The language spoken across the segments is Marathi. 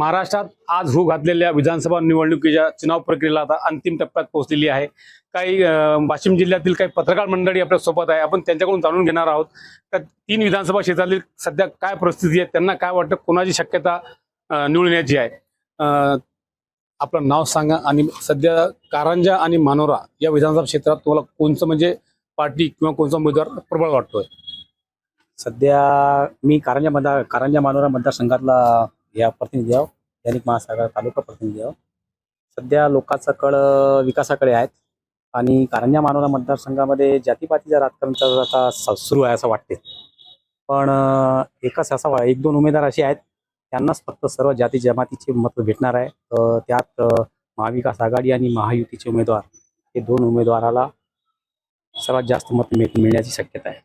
महाराष्ट्रात आज होऊ घातलेल्या विधानसभा निवडणुकीच्या चुनाव प्रक्रियेला आता अंतिम टप्प्यात पोहोचलेली आहे. काही वाशिम जिल्ह्यातील काही पत्रकार मंडळी आपल्यासोबत आहे. आपण त्यांच्याकडून जाणून घेणार आहोत तर तीन विधानसभा क्षेत्रातील सध्या काय परिस्थिती आहे त्यांना काय वाटतं कोणाची शक्यता निवडून येण्याची आहे? आपलं नाव सांगा आणि सध्या कारंजा आणि मानोरा या विधानसभा क्षेत्रात तुम्हाला कोणचं म्हणजे पार्टी किंवा कोणचा उमेदवार प्रबळ वाटतोय? सध्या मी कारंजा मतदार कारंजा मानोरा मतदारसंघातला या प्रतिनिधी आहो. दैनिक महासागर तालुका प्रतिनिधी आहोत. सध्या लोकांचा कळ विकासाकडे आहेत. आणि कारंजा मानोरा मतदारसंघामध्ये जातीपातीच्या राजकारणाचा आता सुरू आहे असं वाटते पण एकच असा एक दोन उमेदवार असे आहेत. त्यांनाच फक्त सर्व जाती जमातीचे मत भेटणार आहे. त्यात महाविकास आघाडी आणि महायुतीचे उमेदवार हे दोन उमेदवाराला सर्वात जास्त मत मिळ- मिळण्याची शक्यता आहे.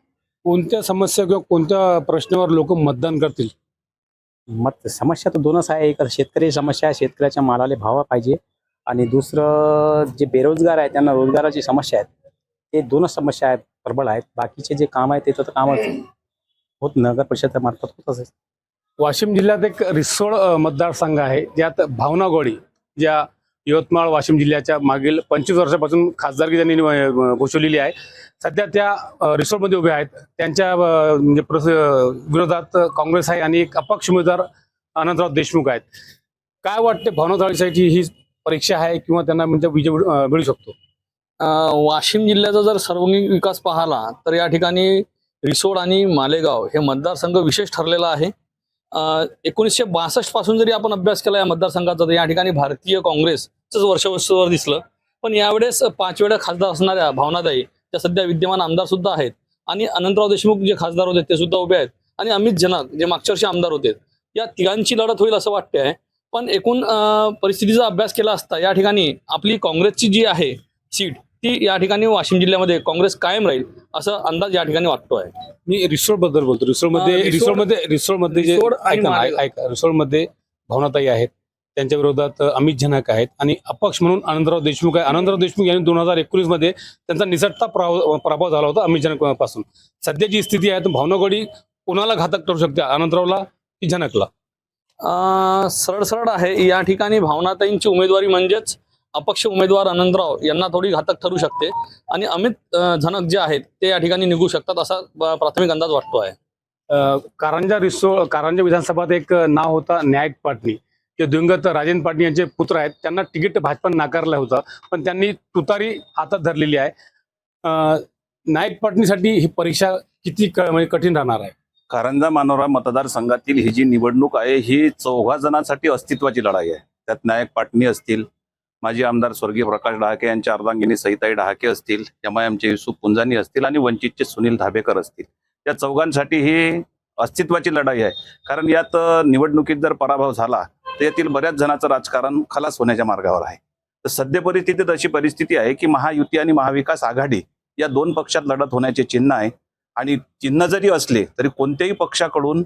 कोणत्या समस्या किंवा कोणत्या प्रश्नावर लोक मतदान करतील? मत समस्या तर दोनच आहे. एक शेतकरी समस्या आहे शेतकऱ्याच्या मालाला भाव पाहिजे. आणि दुसरं जे बेरोजगार आहे त्यांना रोजगाराची समस्या आहेत. ते दोनच समस्या आहेत प्रबळ आहेत. बाकीचे जे काम आहे ते तर कामच होत नगर परिषद मार्फत होतच आहे. वाशिम जिल्ह्यात एक रिसोड मतदारसंघ आहे. ज्यात भावना गोळी ज्या यवतमाळ वाशिम जिल्ह्याच्या मागील पंचवीस वर्षापासून खासदारकी त्यांनी घोषवलेली आहे. सध्या त्या रिसोर्टमध्ये उभे उभ्या आहेत. त्यांच्या म्हणजे प्रस- विरोधात काँग्रेस आहे आणि एक अपक्ष उमेदवार अनंतराव देशमुख आहेत. काय वाटते भावना चाळीसाची ही परीक्षा आहे किंवा त्यांना म्हणजे विजय मिळू मिळू शकतो? वाशिम जिल्ह्याचा जर सर्वांगीण विकास पाहिला तर या ठिकाणी रिसोड आणि मालेगाव हे मतदारसंघ विशेष ठरलेला आहे. एकोणीसशे बासष्टपासून जरी आपण अभ्यास केला या मतदारसंघाचा तर या ठिकाणी भारतीय काँग्रेसच वर्षवर्षवर दिसलं. पण यावेळेस पाच वेळा खासदार असणाऱ्या भावनादाई त्या सध्या विद्यमान आमदार सुद्धा आहेत आणि अनंतराव देशमुख जे खासदार होते ते सुद्धा उभे आहेत आणि अमित जनक जे मागच्या वर्षी आमदार होते या तिघांची लढत होईल असं वाटते आहे पण एकूण परिस्थितीचा अभ्यास केला असता या ठिकाणी आपली काँग्रेसची जी आहे सीट ती या ठिकाणी वाशिम जिल्ह्यामध्ये काँग्रेस कायम राहील. असं अंदाज या ठिकाणी वाटतो आहे मी रिसोडबद्दल बोलतो. रिसोड- रिसोडमध्ये रिसोडमध्ये जे ऐका रिसोडमध्ये भावनाताई आहेत. त्यांच्या विरोधात अमित झनक आहेत. आणि अपक्ष म्हणून आनंदराव देशमुख आहे. आनंदराव देशमुख यांनी दोन हजार एकोणीसमध्ये त्यांचा निसटता प्रभाव प्रभाव झाला होता अमित झनकपासून. सध्या जी स्थिती आहे तर भावनागडी कोणाला घातक ठरू शकते? आनंदरावला की झनकला? अं, सरळ सरळ आहे. या ठिकाणी भावनाताईंची उमेदवारी म्हणजेच अपक्ष उमेदवार आनंदराव यांना थोडी घातक ठरू शकते. आणि अमित झनक जे आहेत ते या ठिकाणी निघू शकतात असा प्राथमिक अंदाज वाटतो आहे. कारंजा रिसोड कारंजा विधानसभात एक नाव होता न्यायक पाटणी. जे दिवंगत राजेंद्र पाटणी यांचे पुत्र आहेत त्यांना तिकीट भाजपानं नाकारलं होतं पण त्यांनी तुतारी हातात धरलेली आहे. नायक पाटणीसाठी ही परीक्षा किती म्हणजे कठीण राहणार आहे? कारंजा मानोरा मतदारसंघातील ही जी निवडणूक आहे ही चौघा जणांसाठी अस्तित्वाची लढाई आहे. त्यात नायक पाटणी असतील माजी आमदार स्वर्गीय प्रकाश डहाके यांच्या अर्धांगिनी सहिताई डहाके असतील एमआयएमचे युसुफ पुंजानी असतील आणि वंचितचे सुनील धाबेकर असतील. या चौघांसाठी ही अस्तित्वाची लढाई आहे. कारण यात निवडणुकीत जर पराभव झाला तर यातील बऱ्याच जणांचं राजकारण खलास होण्याच्या मार्गावर आहे. तर सद्य परिस्थितीत अशी परिस्थिती आहे की महायुती आणि महाविकास आघाडी या दोन पक्षात लढत होण्याचे चिन्ह आहे. आणि चिन्ह जरी असले तरी कोणत्याही पक्षाकडून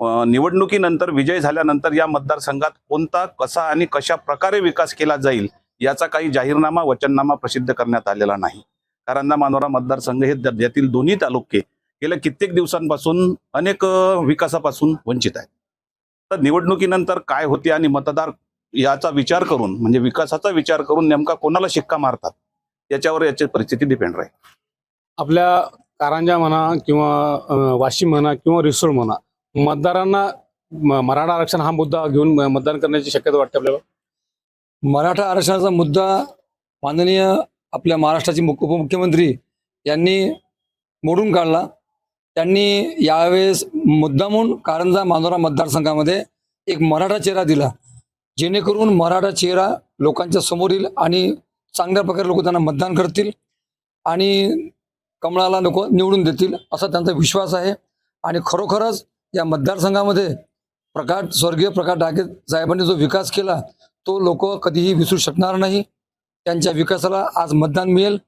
निवडणुकीनंतर विजय झाल्यानंतर या मतदारसंघात कोणता कसा आणि कशा प्रकारे विकास केला जाईल याचा काही जाहीरनामा वचननामा प्रसिद्ध करण्यात आलेला नाही. कारंजा मानोरा मतदारसंघ हे राज्यातील दोन्ही तालुके गेल्या कित्येक दिवसांपासून अनेक विकासापासून वंचित आहेत. तर निवडणुकीनंतर काय होते आणि मतदार याचा विचार करून म्हणजे विकासाचा विचार करून नेमका कोणाला शिक्का मारतात याच्यावर याची परिस्थिती डिपेंड राहील. आपल्या कारंजा म्हणा किंवा वाशिम म्हणा किंवा रिसोड म्हणा मतदारांना म- मराठा आरक्षण हा मुद्दा घेऊन मतदान करण्याची शक्यता वाटते आपल्याला? मराठा आरक्षणाचा मुद्दा माननीय आपल्या महाराष्ट्राचे मुख उपमुख्यमंत्री यांनी मोडून काढला. त्यांनी यावेळेस मुद्दामून कारंजा मानोरा मतदारसंघामध्ये एक मराठा चेहरा दिला जेणेकरून मराठा चेहरा लोकांच्या समोर येईल आणि चांगल्या प्रकारे लोक त्यांना मतदान करतील आणि कमळाला लोक निवडून देतील असा त्यांचा विश्वास आहे. आणि खरोखरच या मतदारसंघामध्ये प्रकाश स्वर्गीय प्रकाश डाके साहेबांनी जो विकास केला तो लोक कधीही विसरू शकणार नाही. त्यांच्या विकासाला आज मतदान मिळेल.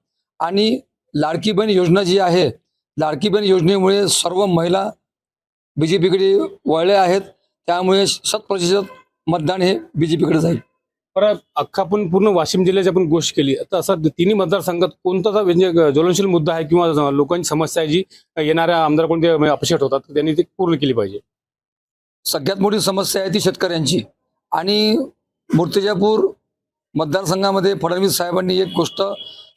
आणि लाडकी बहीण योजना जी आहे लाडकी बहीण योजनेमुळे सर्व महिला बी जे पीकडे वळल्या आहेत. त्यामुळे शत प्रतिशत मतदान हे बी जे पीकडे जाईल. बरं अख्खा आपण पूर्ण वाशिम जिल्ह्याची आपण गोष्ट केली. तर असं तिन्ही मतदारसंघात कोणता म्हणजे ज्वलनशील मुद्दा आहे किंवा लोकांची समस्या आहे जी येणाऱ्या आमदार कोणते म्हणजे अपशेट होतात त्यांनी ती पूर्ण केली पाहिजे. सगळ्यात मोठी समस्या आहे ती शेतकऱ्यांची. आणि मूर्तिजापूर मतदारसंघामध्ये फडणवीस साहेबांनी एक गोष्ट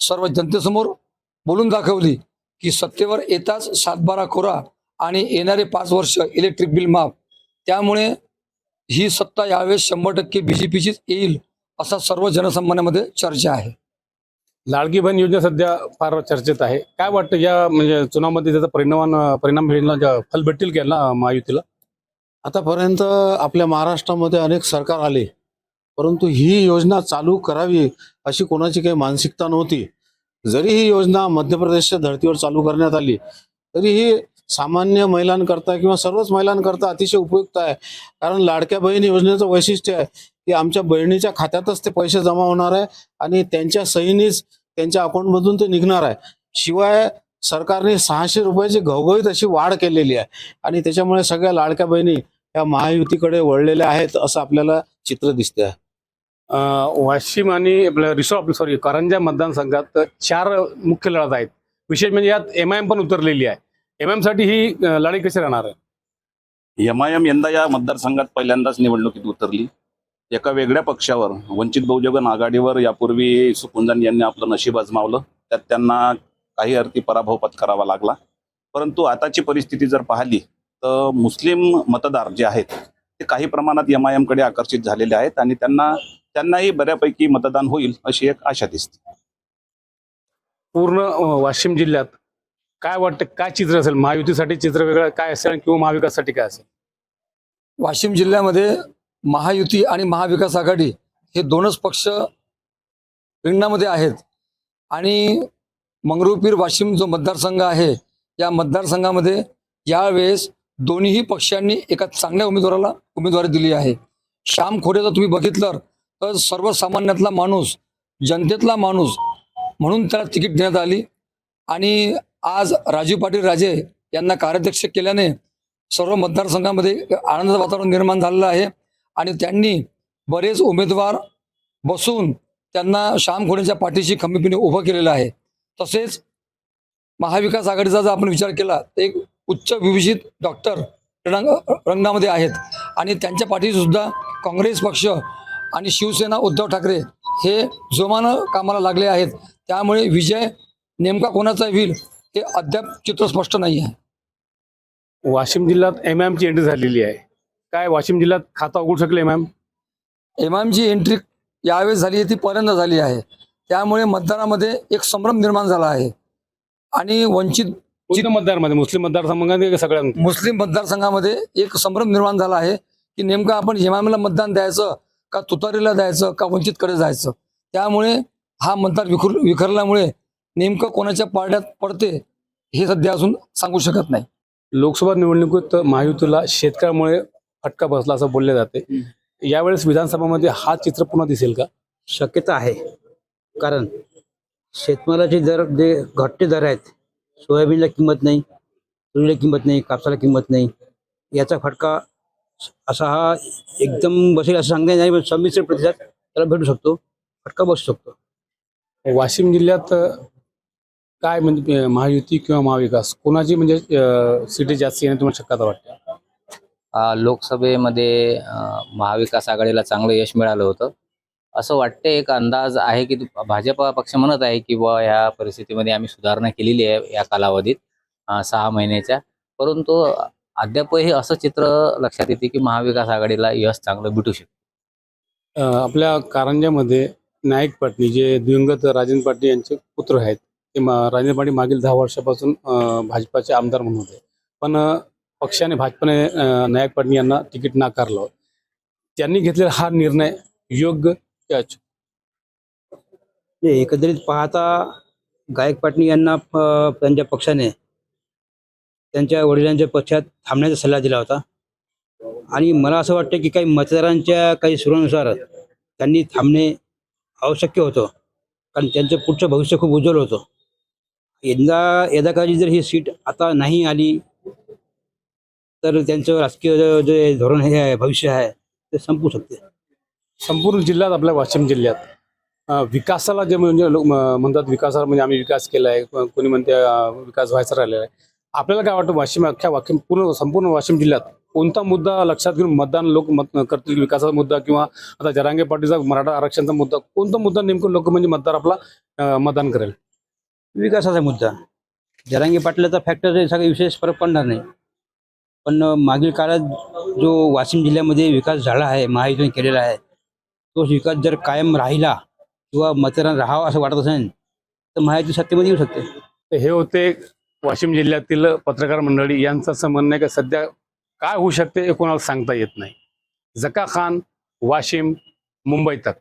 सर्व जनतेसमोर बोलून दाखवली की सत्तेवर येताच सातबारा खोरा आणि येणारे पाच वर्ष इलेक्ट्रिक बिल माफ. त्यामुळे ही सत्ता यावेळेस शंभर टक्के बी जे पीचीच येईल. असा सर्व जनसामान्यामध्ये चर्चा आहे. लाडकी बहीण योजना सध्या फार चर्चेत आहे. काय वाटतं या म्हणजे चुनावमध्ये त्याचा परिणाम परिणाम भेटला फल भेटतील का ना महायुतीला? आतापर्यंत आपल्या महाराष्ट्रामध्ये अनेक सरकार आले. परंतु ही योजना चालू करावी अशी कोणाची काही मानसिकता नव्हती. जरी ही योजना मध्य प्रदेशच्या धर्तीवर चालू करण्यात आली तरी ही सामान्य महिलांकरता किंवा सर्वच महिलांकरता अतिशय उपयुक्त आहे. कारण लाडक्या बहीण योजनेचं वैशिष्ट्य आहे की आमच्या बहिणीच्या खात्यातच ते पैसे जमा होणार आहे आणि त्यांच्या सहीनीच त्यांच्या अकाउंटमधून ते निघणार आहे. शिवाय सरकारने सहाशे रुपयाची घवघवीत अशी वाढ केलेली आहे. आणि त्याच्यामुळे सगळ्या लाडक्या बहिणी या महायुतीकडे वळलेल्या आहेत असं आपल्याला चित्र दिसते वाशिम आणि आपल्या रिसॉर्ट सॉरी कारंजा मतदारसंघात चार मुख्य लढत आहेत. विशेष म्हणजे यात एम आय एम पण उतरलेली आहे. एम आय एमसाठी ही लढाई कशी राहणार आहे? एम आय एम यंदा या मतदारसंघात पहिल्यांदाच निवडणुकीत उतरली. एका वेगळ्या पक्षावर वंचित बहुजन आघाडीवर यापूर्वी सुकुंदन यांनी आपलं नशीब आजमावलं त्यात त्यांना काही अर्थी पराभव पत्करावा लागला. परंतु आताची परिस्थिती जर पाहिली तर मुस्लिम मतदार जे आहेत ते काही प्रमाणात एम आय एमकडे आकर्षित झालेले आहेत आणि त्यांना त्यांनाही बऱ्यापैकी मतदान होईल अशी एक आशा दिसते. पूर्ण वाशिम जिल्ह्यात काय वाटतं काय चित्र असेल? महायुतीसाठी चित्र वेगळं काय असेल किंवा महाविकाससाठी काय असेल? वाशिम जिल्ह्यामध्ये महायुती आणि महाविकास आघाडी हे दोनच पक्ष रिंगणामध्ये आहेत. आणि मंगरुळपीर वाशिम जो मतदारसंघ आहे या मतदारसंघामध्ये यावेळेस दोन्ही पक्षांनी एका चांगल्या उमेदवाराला उमेदवारी दिली आहे. श्याम खोरे जर तुम्ही बघितलं तर सर्वसामान्यातला माणूस जनतेतला माणूस म्हणून त्याला तिकीट देण्यात आली. आणि आज राजीव पाटील राजे यांना कार्याध्यक्ष केल्याने सर्व मतदारसंघामध्ये आनंदाचं वातावरण निर्माण झालेलं आहे. आणि त्यांनी बरेच उमेदवार बसून त्यांना श्याम खोडेच्या पाठीशी खंबीपणे उभं केलेलं आहे. तसेच महाविकास आघाडीचा जर आपण विचार केला तर एक उच्च विभूषित डॉक्टर रंग रंगणामध्ये आहेत. आणि त्यांच्या पाठीसुद्धा काँग्रेस पक्ष आणि शिवसेना उद्धव ठाकरे हे जोमानं कामाला लागले आहेत. त्यामुळे विजय नेमका कोणाचा होईल हे अद्याप चित्र स्पष्ट नाही आहे वाशिम जिल्ह्यात एम एमची एंट्री झालेली आहे. काय वाशिम जिल्ह्यात खाता उघडू शकले एम एम एम एमची एंट्री यावेळेस झाली आहे ती पहिल्यांदा झाली आहे. त्यामुळे मतदानामध्ये एक संभ्रम निर्माण झाला आहे. आणि वंचित कोणत्या मतदारमध्ये? मुस्लिम मतदारसंघामध्ये सगळ्यांमध्ये? मुस्लिम मतदारसंघामध्ये एक संभ्रम निर्माण झाला आहे की नेमकं आपण एमआयएमला मतदान द्यायचं का तुतारीला द्यायचं का वंचितकडे जायचं? त्यामुळे हा मतदार विखुर विखरल्यामुळे नेमकं कोणाच्या पारड्यात पडते हे सध्या अजून सांगू शकत नाही. लोकसभा निवडणुकीत महायुतीला शेतकऱ्यामुळे फटका बसला असं बोलले जाते. यावेळेस विधानसभामध्ये हा चित्र पुन्हा दिसेल का? शक्यता आहे. कारण शेतमालाचे दर जे घटते दर आहेत सोयाबीनला किंमत नाही तुरीला किंमत नाही कापसाला किंमत नाही याचा फटका असा हा एकदम बसेल असं सांगता नाही पण संमिश्र प्रतिसाद त्याला भेटू शकतो फटका बसू शकतो. वाशिम जिल्ह्यात काय म्हणजे महायुती किंवा महाविकास कोणाची म्हणजे सीटी जास्त येण्याची तुम्हाला शक्यता वाटते? लोकसभेमध्ये महाविकास आघाडीला चांगलं यश मिळालं होतं. असं वाटते एक अंदाज आहे की भाजप पक्ष म्हणत आहे की बुवा ह्या परिस्थितीमध्ये आम्ही सुधारणा केलेली आहे या कालावधीत सहा महिन्याच्या. परंतु अद्यापही असं चित्र लक्षात येते की महाविकास आघाडीला यश चांगलं भेटू शकतं. आपल्या कारंजामध्ये नाईक पाटणी जे दिवंगत राजेंद्र पाटील यांचे पुत्र आहेत ते मा- राजेंद्र पाटील मागील दहा वर्षापासून भाजपाचे आमदार म्हणून होते. पण पक्षाने भाजपाने नायक पाटणी यांना तिकीट नाकारलं. त्यांनी घेतलेला हा निर्णय योग्य की एकंदरीत पाहता गायक पाटणी यांना त्यांच्या पक्षाने त्यांच्या वडिलांच्या पक्षात थांबण्याचा सल्ला दिला होता. आणि मला असं वाटतं की काही मतदारांच्या काही सुरानुसार त्यांनी थांबणे आवश्यक होतं. कारण त्यांचं पुढचं भविष्य खूप उज्ज्वल होतं. यंदा यदाकाची जर ही सीट आता नाही आली तर त्यांचं राजकीय जे धोरण हे आहे भविष्य आहे ते संपू शकते. संपूर्ण जिल्ह्यात आपल्या वाशिम जिल्ह्यात. अ, विकासाला जे म्हणजे लोक म- म्हणतात विकासाला म्हणजे आम्ही विकास केला आहे कोणी म्हणते अ, विकास व्हायचा राहिलेला आहे. आपल्याला काय वाटतं वाशिम अख्ख्या वाशिम पूर्ण संपूर्ण वाशिम जिल्ह्यात कोणता मुद्दा लक्षात घेऊन मतदान लोक मत करतील? विकासाचा मुद्दा किंवा आता जरांगे पाटीलचा मराठा आरक्षणाचा मुद्दा कोणता मुद्दा नेमकं लोक म्हणजे मतदार आपला अं, मतदान करेल? विकासाचा मुद्दा. जरांगी पाटलाचा फॅक्टर सगळा विशेष फरक पडणार नाही. पण मागील काळात जो वाशिम जिल्ह्यामध्ये विकास झाला आहे महायुतीने केलेला आहे तो विकास जर कायम राहिला किंवा मतदान राहावं असं वाटत असेल तर महायुती सत्तेमध्ये येऊ शकते. तर हे होते वाशिम जिल्ह्यातील पत्रकार मंडळी यांचं असं म्हणणं आहे की सध्या काय होऊ शकते हे कोणाला सांगता येत नाही. जका खान वाशिम मुंबई तक.